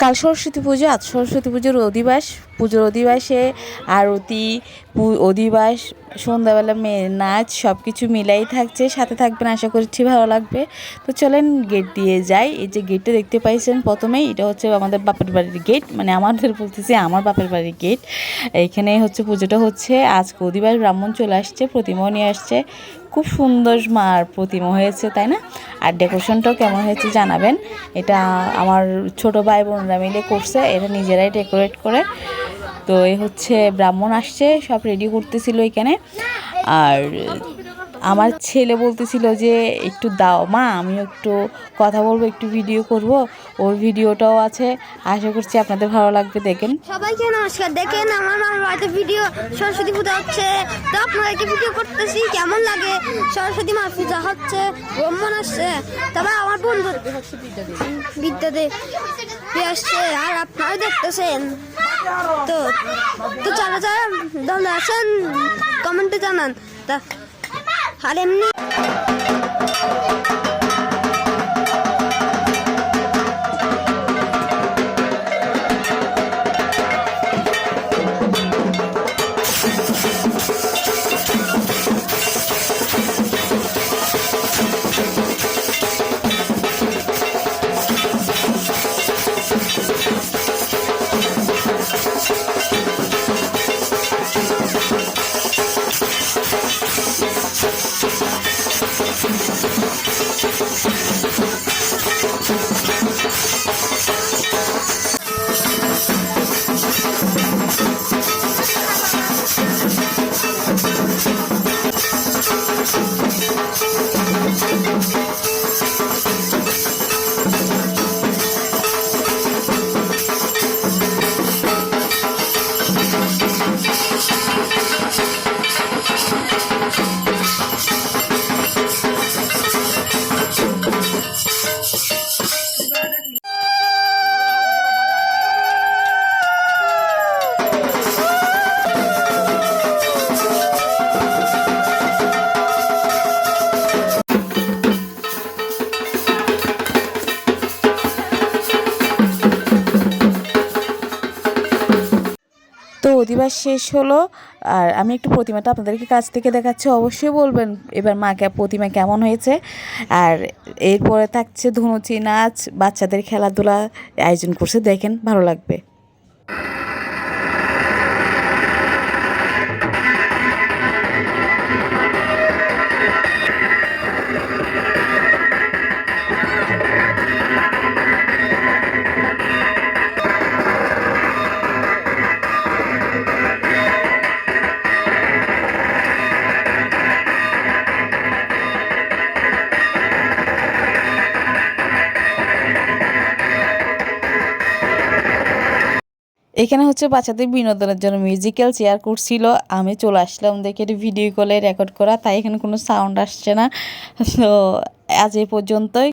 কাল সরস্বতী পুজো আজ সরস্বতী পুজোর অধিবাস পুজোর অধিবাসে আরতি অধিবাস সন্ধ্যাবেলা মেয়ের নাচ সব কিছু মিলাই থাকছে, সাথে থাকবেন আশা করছি ভালো লাগবে। তো চলেন গেট দিয়ে যাই। এই যে গেটটা দেখতে পাইছেন প্রথমেই, এটা হচ্ছে আমাদের বাপের বাড়ির গেট মানে আমাদের বলতেছি আমার বাপের বাড়ির গেট এইখানে হচ্ছে পুজোটা হচ্ছে আজ অধিবাস ব্রাহ্মণ চলে আসছে, প্রতিমাও নিয়ে আসছে। খুব সুন্দর মার প্রতিমা হয়েছে, তাই না? আর ডেকোরেশনটাও কেমন হয়েছে জানাবেন। এটা আমার ছোট ভাই বোনরা মিলে করছে এটা নিজেরাই ডেকোরেট করে। তো এ হচ্ছে ব্রাহ্মণ আসছে, সব রেডি করতেছিল এখানে। আর আমার ছেলে বলতেছিল যে, একটু দাও মা আমি একটু কথা বলব, একটু ভিডিও করব। ওর ভিডিওটাও আছে, আশা করছি আপনাদের ভালো লাগবে, দেখেন। সবাইকে নমস্কার। দেখেন, আমার মামার বাড়িতে ভিডিও সরস্বতী পূজা হচ্ছে। তো আপনাদেরকে ভিডিও করতেছি, কেমন লাগে? সরস্বতী মার পূজা হচ্ছে, ব্রহ্মণ আসছে। তবে আমার বন্ধু বিদ্যাদেব দিয়ে আসছে, আর আপনারা দেখতেছেন। তো তো যারা যারা দলে আছেন কমেন্টে জানান। তা আর এমনি অধিবাস শেষ হলো, আর আমি একটু প্রতিমাটা আপনাদেরকে কাছ থেকে দেখাচ্ছি, অবশ্যই বলবেন এবার মাকে প্রতিমা কেমন হয়েছে। আর এরপরে থাকছে ধুনুচি নাচ, বাচ্চাদের খেলাধুলা আয়োজন করছে, দেখেন ভালো লাগবে। এখানে হচ্ছে বাচ্চাদের বিনোদনের জন্য মিউজিক্যাল চেয়ার করছিল। আমি চলে আসলাম দেখে এটা ভিডিও কলে রেকর্ড করা, তাই এখানে কোনো সাউন্ড আসছে না। তো আজ এ পর্যন্তই।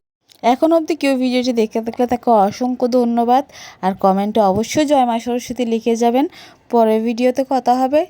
এখন অবধি কেউ ভিডিওটি দেখতে থাকলে তাকে অসংখ্য ধন্যবাদ। আর কমেন্টে অবশ্যই জয় মা সরস্বতী লিখে যাবেন। পরের ভিডিওতে কথা হবে।